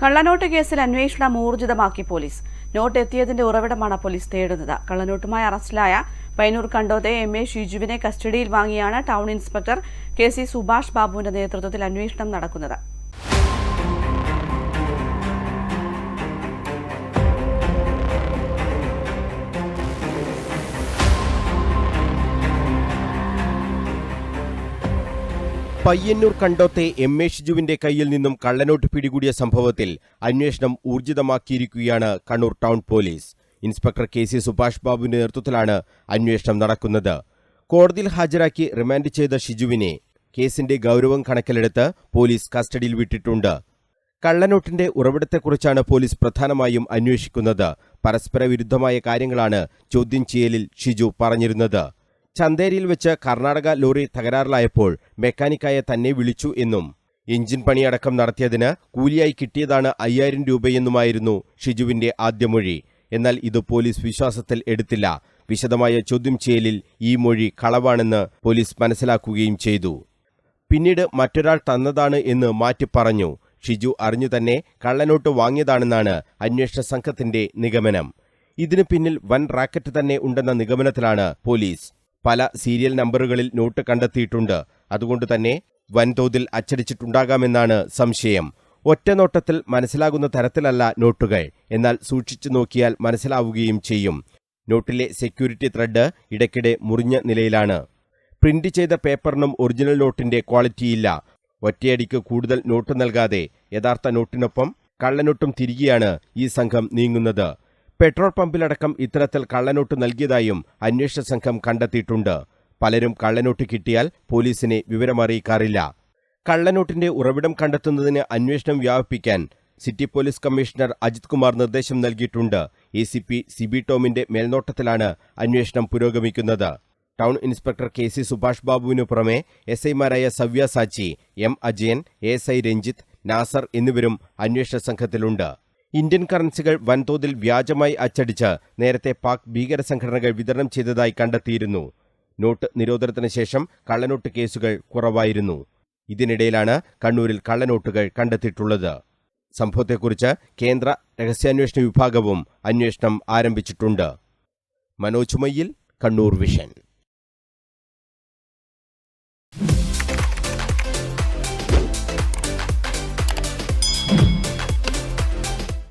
കള്ളനോട്ട് കേസിൽ അന്വേഷണം ഊർജിതമാക്കി പോലീസ്. നോട്ട് എത്തിയതിന്റെ ഉറവിടമാണ് പോലീസ് തേടുന്നത്. കള്ളനോട്ടുമായി അറസ്റ്റിലായ പൈനൂർ കണ്ടോതെ എം എ ഷിജുവിനെ കസ്റ്റഡിയിൽ വാങ്ങിയാണ് town inspector K C Subhash ബാബുവിന്റെ നേതൃത്വത്തിൽ അന്വേഷണം നടക്കുന്നത്. പയ്യന്നൂർ കണ്ടോത്തെ എം എ ഷിജുവിന്റെ കയ്യിൽ നിന്നും കള്ളനോട്ട് പിടികൂടിയ സംഭവത്തിൽ അന്വേഷണം ഊർജിതമാക്കിയിരിക്കുകയാണ് Kannur town police. Inspector K C Subhash ബാബുവിന്റെ നേതൃത്വത്തിലാണ് അന്വേഷണം നടക്കുന്നത്. കോടതിയിൽ ഹാജരാക്കി റിമാൻഡ് ചെയ്ത ഷിജുവിനെ കേസിന്റെ ഗൗരവം കണക്കിലെടുത്ത് പോലീസ് കസ്റ്റഡിയിൽ വിട്ടിട്ടുണ്ട്. കള്ളനോട്ടിന്റെ ഉറവിടത്തെക്കുറിച്ചാണ് പോലീസ് പ്രധാനമായും അന്വേഷിക്കുന്നത്. പരസ്പര വിരുദ്ധമായ കാര്യങ്ങളാണ് ചോദ്യം ചെയ്യലിൽ ഷിജു പറഞ്ഞിരുന്നത്. ചന്തേരിയിൽ വെച്ച് കർണാടക ലോറി തകരാറിലായപ്പോൾ മെക്കാനിക്കായ തന്നെ വിളിച്ചു എന്നും. എഞ്ചിൻ പണിയടക്കം നടത്തിയതിന് കൂലിയായി കിട്ടിയതാണ് അയ്യായിരം രൂപയെന്നുമായിരുന്നു ഷിജുവിന്റെ ആദ്യ മൊഴി. എന്നാൽ ഇത് പോലീസ് വിശ്വാസത്തിൽ എടുത്തില്ല. വിശദമായ ചോദ്യം ചെയ്യലിൽ ഈ മൊഴി കളവാണെന്ന് പോലീസ് മനസ്സിലാക്കുകയും ചെയ്തു. പിന്നീട് മറ്റൊരാൾ തന്നതാണ് എന്ന് മാറ്റി പറഞ്ഞു. ഷിജു അറിഞ്ഞു തന്നെ കള്ളനോട്ട് വാങ്ങിയതാണെന്നാണ് അന്വേഷണ സംഘത്തിന്റെ നിഗമനം. ഇതിനു പിന്നിൽ വൻ റാക്കറ്റ് തന്നെ ഉണ്ടെന്ന നിഗമനത്തിലാണ് പോലീസ്. പല സീരിയൽ നമ്പറുകളിൽ നോട്ട് കണ്ടെത്തിയിട്ടുണ്ട്. അതുകൊണ്ട് തന്നെ വൻതോതിൽ അച്ചടിച്ചിട്ടുണ്ടാകാമെന്നാണ് സംശയം. ഒറ്റ നോട്ടത്തിൽ മനസ്സിലാകുന്ന തരത്തിലല്ല നോട്ടുകൾ. എന്നാൽ സൂക്ഷിച്ചു നോക്കിയാൽ മനസ്സിലാവുകയും ചെയ്യും. നോട്ടിലെ സെക്യൂരിറ്റി ത്രെഡ് ഇടയ്ക്കിടെ മുറിഞ്ഞ നിലയിലാണ്. പ്രിന്റ് ചെയ്ത പേപ്പറിനും ഒറിജിനൽ നോട്ടിന്റെ ക്വാളിറ്റിയില്ല ഒറ്റയടിക്ക് കൂടുതൽ നോട്ട് നൽകാതെ യഥാർത്ഥ നോട്ടിനൊപ്പം കള്ളനോട്ടും തിരികെയാണ് ഈ സംഘം നീങ്ങുന്നത്. പെട്രോൾ പമ്പിലടക്കം ഇത്തരത്തിൽ കള്ളനോട്ട് നൽകിയതായും അന്വേഷണ സംഘം കണ്ടെത്തിയിട്ടുണ്ട്. പലരും കള്ളനോട്ട് കിട്ടിയാൽ പോലീസിനെ വിവരമറിയിക്കാറില്ല. കള്ളനോട്ടിന്റെ ഉറവിടം കണ്ടെത്തുന്നതിന് അന്വേഷണം വ്യാപിപ്പിക്കാൻ city police commissioner Ajith Kumar നിർദ്ദേശം നൽകിയിട്ടുണ്ട്. എ സി പി സിബി ടോമിന്റെ മേൽനോട്ടത്തിലാണ് അന്വേഷണം പുരോഗമിക്കുന്നത്. Town inspector K C Subhash ബാബുവിനു പുറമെ എസ് ഐമാരായ Savya Sachi M Ajayan S I Ranjith Nasar എന്നിവരും അന്വേഷണ സംഘത്തിലുണ്ട്. ഇന്ത്യൻ കറൻസികൾ വൻതോതിൽ വ്യാജമായി അച്ചടിച്ച് നേരത്തെ പാക് ഭീകര സംഘടനകൾ വിതരണം ചെയ്തതായി കണ്ടെത്തിയിരുന്നു. നോട്ട് നിരോധനത്തിന് ശേഷം കള്ളനോട്ട് കേസുകൾ കുറവായിരുന്നു. ഇതിനിടയിലാണ് കണ്ണൂരിൽ കള്ളനോട്ടുകൾ കണ്ടെത്തിയിട്ടുള്ളത്. സംഭവത്തെക്കുറിച്ച് കേന്ദ്ര രഹസ്യാന്വേഷണ വിഭാഗവും അന്വേഷണം ആരംഭിച്ചിട്ടുണ്ട്. മനോജ് മയ്യിൽ കണ്ണൂർ വിഷൻ.